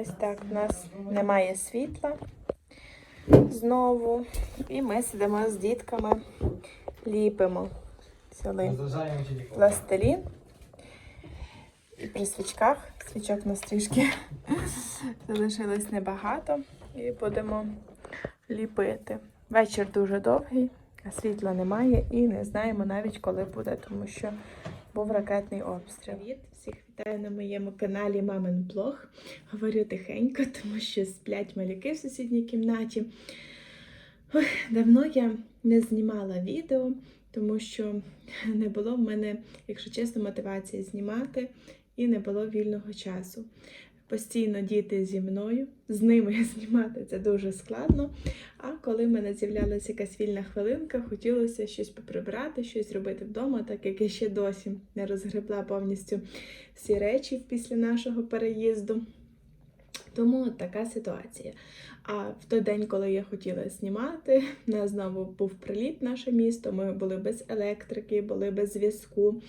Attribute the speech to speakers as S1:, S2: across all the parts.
S1: Ось так в нас немає світла знову. І ми сидимо з дітками, ліпимо.
S2: Телефон.
S1: пластилін. І при свічках, свічок у нас трішки залишилось небагато. І будемо ліпити. Вечір дуже довгий, а світла немає і не знаємо навіть коли буде, тому що був ракетний обстріл. Привіт! Всіх вітаю на моєму каналі Мамин Блог. Говорю тихенько, тому що сплять малюки в сусідній кімнаті. Ой, давно я не знімала відео, тому що не було в мене, якщо чесно, мотивації знімати і не було вільного часу. Постійно діти зі мною, з ними знімати це дуже складно. А коли в мене з'являлася якась вільна хвилинка, хотілося щось поприбрати, щось робити вдома, так як я ще досі не розгребла повністю всі речі після нашого переїзду. Тому така ситуація. А в той день, коли я хотіла знімати, у нас знову був приліт наше місто. Ми були без електрики, були без зв'язку.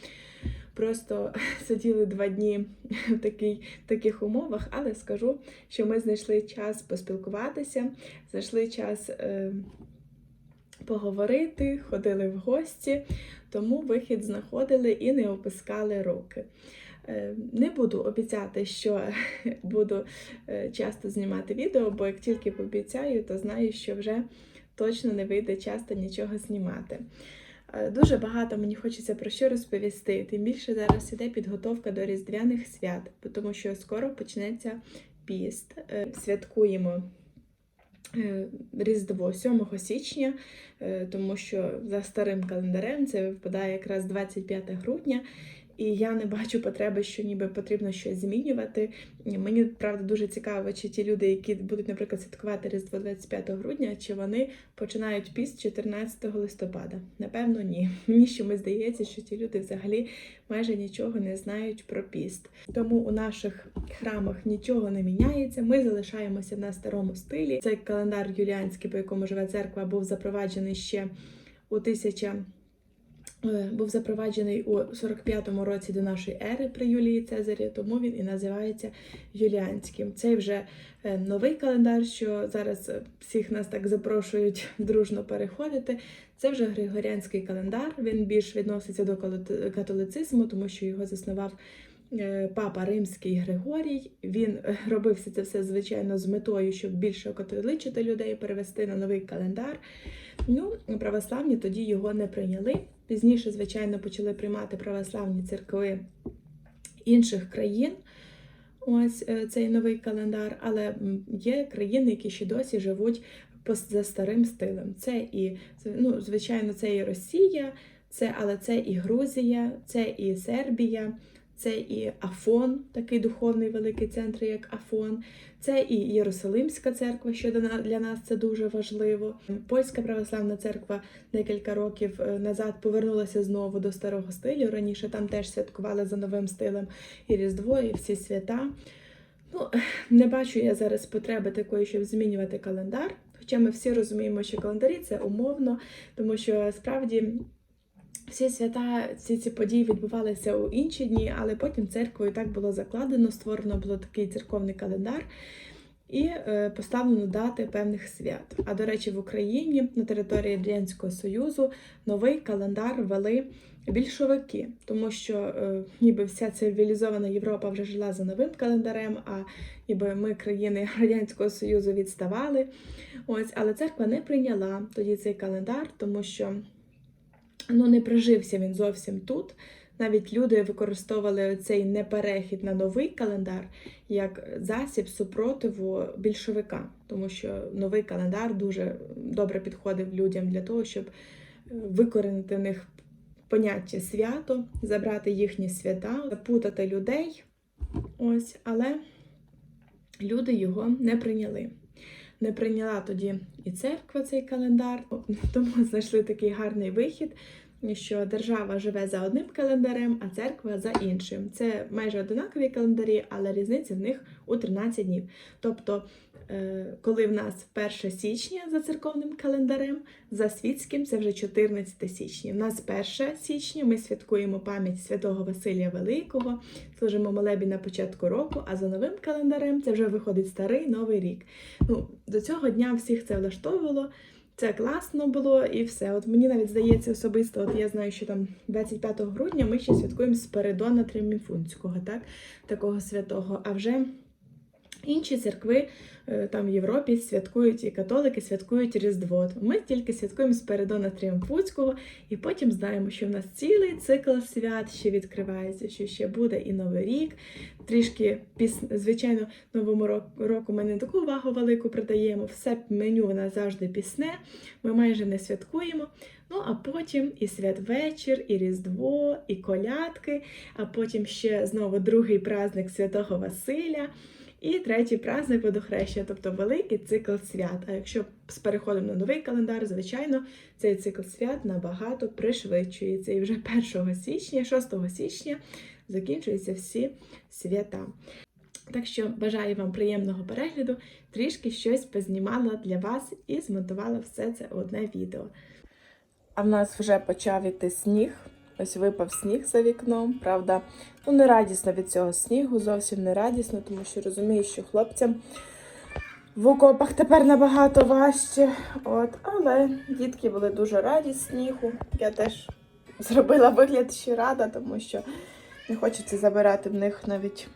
S1: Просто сиділи два дні в такий, таких умовах, але скажу, що ми знайшли час поспілкуватися, знайшли час е, поговорити, ходили в гості, тому вихід знаходили і не опускали руки. Е, Не буду обіцяти, що буду е, часто знімати відео, бо як тільки пообіцяю, то знаю, що вже точно не вийде часто нічого знімати. Е, Дуже багато мені хочеться про що розповісти. Тим більше зараз іде підготовка до Різдвяних свят, тому що скоро почнеться піст. Е, Святкуємо е, Різдво 7 січня, тому що за старим календарем це випадає якраз 25 грудня. І я не бачу потреби, що ніби потрібно щось змінювати. Мені правда дуже цікаво, чи ті люди, які будуть, наприклад, святкувати Різдво 25 грудня, чи вони починають піст 14 листопада. Напевно, ні. Мені чомусь здається, що ті люди взагалі майже нічого не знають про піст. Тому у наших храмах нічого не міняється. Ми залишаємося на старому стилі. Цей календар юліанський, по якому живе церква, був запроваджений ще у 1000 Е, був запроваджений у 45-му році до нашої ери при Юлії Цезарі, тому він і називається Юліанським. Цей вже е, новий календар, що зараз е, всіх нас так запрошують дружно переходити. Це вже Григоріанський календар. Він більш відноситься до католицизму, тому що його заснував е, папа Римський Григорій. Він е, робив все це все, звичайно, з метою, щоб більше окатоличити людей, перевести на новий календар. Ну, православні тоді його не прийняли. Пізніше, звичайно, почали приймати православні церкви інших країн. Ось е, цей новий календар, але є країни, які ще досі живуть за старим стилем. Це і ну, звичайно, це і Росія, це, але це і Грузія, це і Сербія, це і Афон, такий духовний великий центр, як Афон, це і Єрусалимська церква, що для нас це дуже важливо. Польська православна церква декілька років е, назад повернулася знову до старого стилю. Раніше там теж святкували за новим стилем і Різдво, і всі свята. Ну, не бачу я зараз потреби такої, щоб змінювати календар. Хоча ми всі розуміємо, що календарі це умовно, тому що справді всі свята, всі ці події відбувалися у інші дні, але потім церквою так було закладено, створено було такий церковний календар. І е, поставлено дати певних свят. А до речі, в Україні на території Радянського Союзу новий календар вели більшовики, тому що е, ніби вся цивілізована Європа вже жила за новим календарем, а ніби ми, країни Радянського Союзу, відставали. Ось, але церква не прийняла тоді цей календар, тому що ну, не прижився він зовсім тут. Навіть люди використовували цей неперехід на новий календар як засіб супротиву більшовикам, тому що новий календар дуже добре підходив людям для того, щоб е, викоренити в них поняття свято, забрати їхні свята, запутати людей. Ось, але люди його не прийняли. Не прийняла тоді і церква цей календар, тому знайшли такий гарний вихід. Що держава живе за одним календарем, а церква за іншим. Це майже одинакові календарі, але різниця в них у 13 днів. Тобто, е, коли в нас 1 січня за церковним календарем, за світським це вже 14 січня. У нас 1 січня ми святкуємо пам'ять святого Василія Великого, служимо молебі на початку року, а за новим календарем це вже виходить старий новий рік. Ну, до цього дня всіх це влаштовувало. Це класно було і все. От мені навіть здається особисто, от я знаю, що там 25 грудня ми ще святкуємо Спиридона Треміфунського, так? такого святого. А вже інші церкви е, там в Європі святкують і католики святкують Різдво. Ми тільки святкуємо Спиридона Тріумфуцького, і потім знаємо, що в нас цілий цикл свят ще відкривається, що ще буде і Новий рік. Трішки звичайно, новому року ми не таку увагу велику придаємо. Все меню у нас завжди пісне. Ми майже не святкуємо. Ну а потім і святвечір, і Різдво, і колядки, а потім ще знову другий праздник Святого Василя. І третій праздник водохреща, тобто великий цикл свят. А якщо з переходом на новий календар, звичайно, цей цикл свят набагато пришвидшується. І вже 1 січня, 6 січня закінчуються всі свята. Так що бажаю вам приємного перегляду, трішки щось познімала для вас і змонтувала все це одне відео. А в нас вже почав іти сніг. Ось випав сніг за вікном. Правда, ну не радісно від цього снігу, зовсім не радісно, тому що розумію, що хлопцям в окопах тепер набагато важче. От, але дітки були дуже раді снігу. Я теж зробила вигляд, що рада, тому що не хочеться забирати в них навіть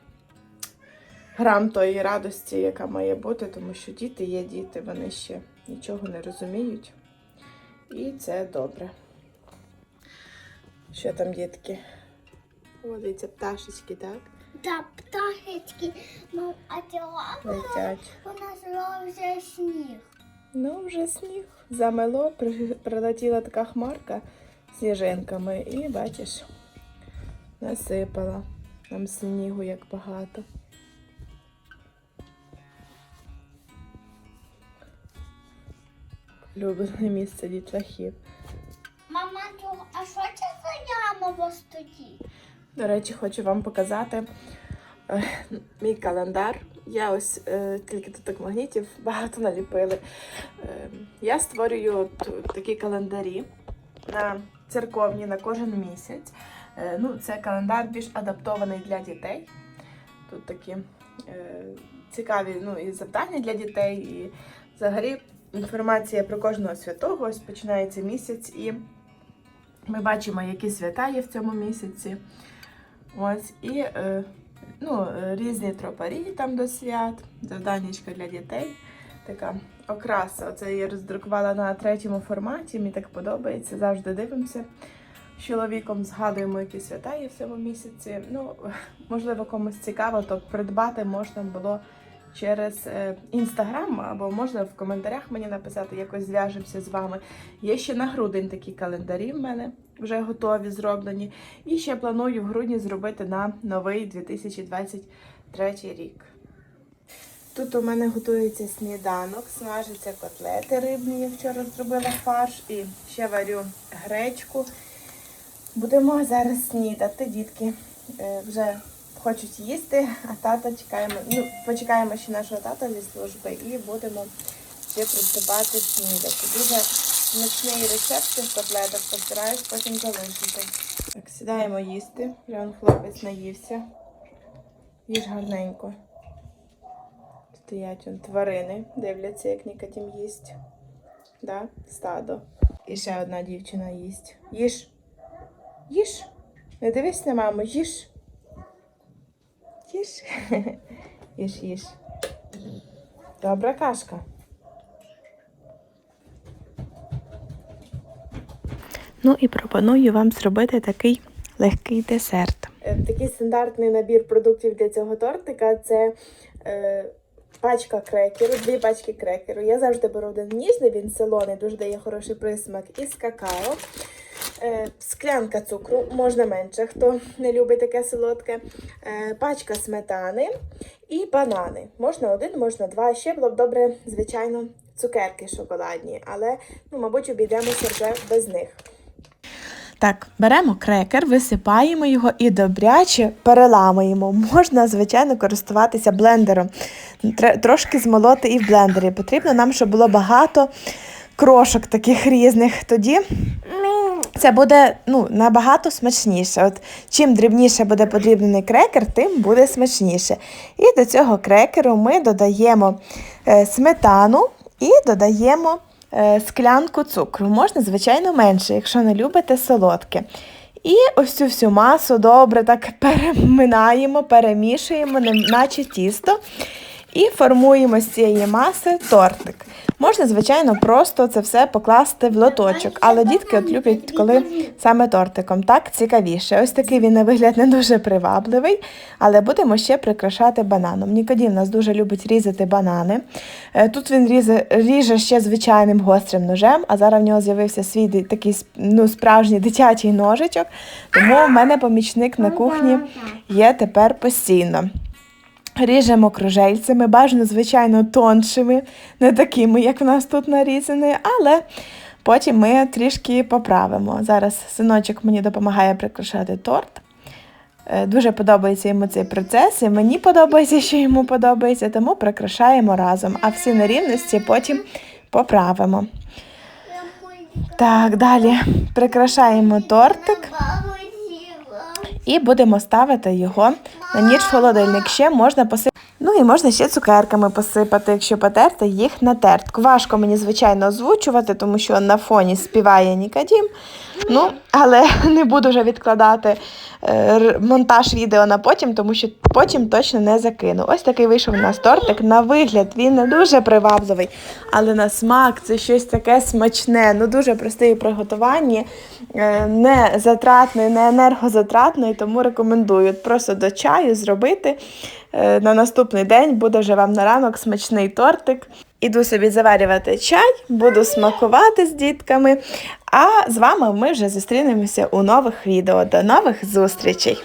S1: грам тої радості, яка має бути, тому що діти є діти, вони ще нічого не розуміють. І це добре. Що там, дітки? О, дивіться, пташечки, так?
S2: Да, пташечки, ну, а цього
S1: Летять.
S2: у нас вже сніг.
S1: Ну, вже сніг. Замело, при- прилетіла така хмарка з сніжинками і, бачиш, насипала нам снігу як багато. Улюблене місце дітлахів.
S2: Мама, а що це вас тоді?
S1: До речі, хочу вам показати е, мій календар. Я ось е, тільки тут магнітів багато наліпили. Е, я створюю такі календарі на церковні на кожен місяць. Е, ну, це календар більш адаптований для дітей. Тут такі е, цікаві ну, і завдання для дітей, і взагалі інформація про кожного святого. Ось починається місяць, і ми бачимо, які свята є в цьому місяці. Ось і е, ну, різні тропарі там до свят, завданнячка для дітей. Така окраса. Оце я роздрукувала на третьому форматі. Мені так подобається. Завжди дивимося. З чоловіком згадуємо, які свята є в цьому місяці. Ну, можливо, комусь цікаво, то придбати можна було через інстаграм, або можна в коментарях мені написати, якось зв'яжемося з вами. Є ще на грудень такі календарі в мене вже готові, зроблені. І ще планую в грудні зробити на новий 2023 рік. Тут у мене готується сніданок, смажаться котлети рибні. Я вчора зробила фарш і ще варю гречку. Будемо зараз снідати. Дітки е, вже хочуть їсти, а тата чекаємо. Ну, почекаємо ще нашого тата зі служби і будемо ще приступати снідати. Дуже смачний рецепт цих котлеток, постараюсь потім залишити. Так, сідаємо їсти. Прям хлопець наївся. Їж гарненько. Стоять он тварини, дивляться, як Нікатім їсть. Да? Стадо. І ще одна дівчина їсть. Їж. Їж. Не дивись на маму, їж. Їж. Їж, їж. Добра кашка. Ну і пропоную вам зробити такий легкий десерт. Е, Такий стандартний набір продуктів для цього тортика це е, пачка крекеру, дві пачки крекеру. Я завжди беру один ніжний, він солоний, дуже дає хороший присмак із какао. Е, склянка цукру, можна менше, хто не любить таке солодке. Е, пачка сметани і банани. Можна один, можна два. Ще було б добре, звичайно, цукерки шоколадні, але, ну, мабуть, обійдемося вже без них. Так, беремо крекер, висипаємо його і добряче переламуємо. Можна, звичайно, користуватися блендером. Трошки змолоти і в блендері. Потрібно нам, щоб було багато крошок таких різних. Тоді це буде ну, набагато смачніше. От чим дрібніше буде подрібнений крекер, тим буде смачніше. І до цього крекеру ми додаємо е, сметану і додаємо е, склянку цукру. Можна, звичайно, менше, якщо не любите солодке. І ось цю всю масу добре так переминаємо, перемішуємо, наче тісто. І формуємо з цієї маси тортик. Можна, звичайно, просто це все покласти в лоточок, але дітки от люблять, коли саме тортиком. Так цікавіше. Ось такий він на вигляд не дуже привабливий, але будемо ще прикрашати бананом. Нікодім нас дуже любить різати банани. Е, Тут він різе, ріже ще звичайним гострим ножем, а зараз в нього з'явився свій такий ну, справжній дитячий ножичок. Тому в мене помічник на кухні є тепер постійно. Ріжемо кружельцями, бажано, звичайно, тоншими, не такими, як в нас тут нарізані, але потім ми трішки поправимо. Зараз синочок мені допомагає прикрашати торт. Е, Дуже подобається йому цей процес, і мені подобається, що йому подобається, тому прикрашаємо разом, а всі нерівності потім поправимо. Так, далі прикрашаємо тортик і будемо ставити його на ніч в холодильник. Ще можна посипати. Ну і можна ще цукерками посипати, якщо потерти їх на тертку. Важко мені, звичайно, озвучувати, тому що на фоні співає Нікадім. Ну, але не буду вже відкладати е, монтаж відео на потім, тому що потім точно не закину. Ось такий вийшов у нас тортик. На вигляд він не дуже привабливий, але на смак це щось таке смачне, ну дуже простий у приготуванні, е, не затратний, не енергозатратний, тому рекомендую просто до чаю зробити. Е, На наступний день буде вже вам на ранок смачний тортик. Іду собі заварювати чай, буду смакувати з дітками. А з вами ми вже зустрінемося у нових відео. До нових зустрічей!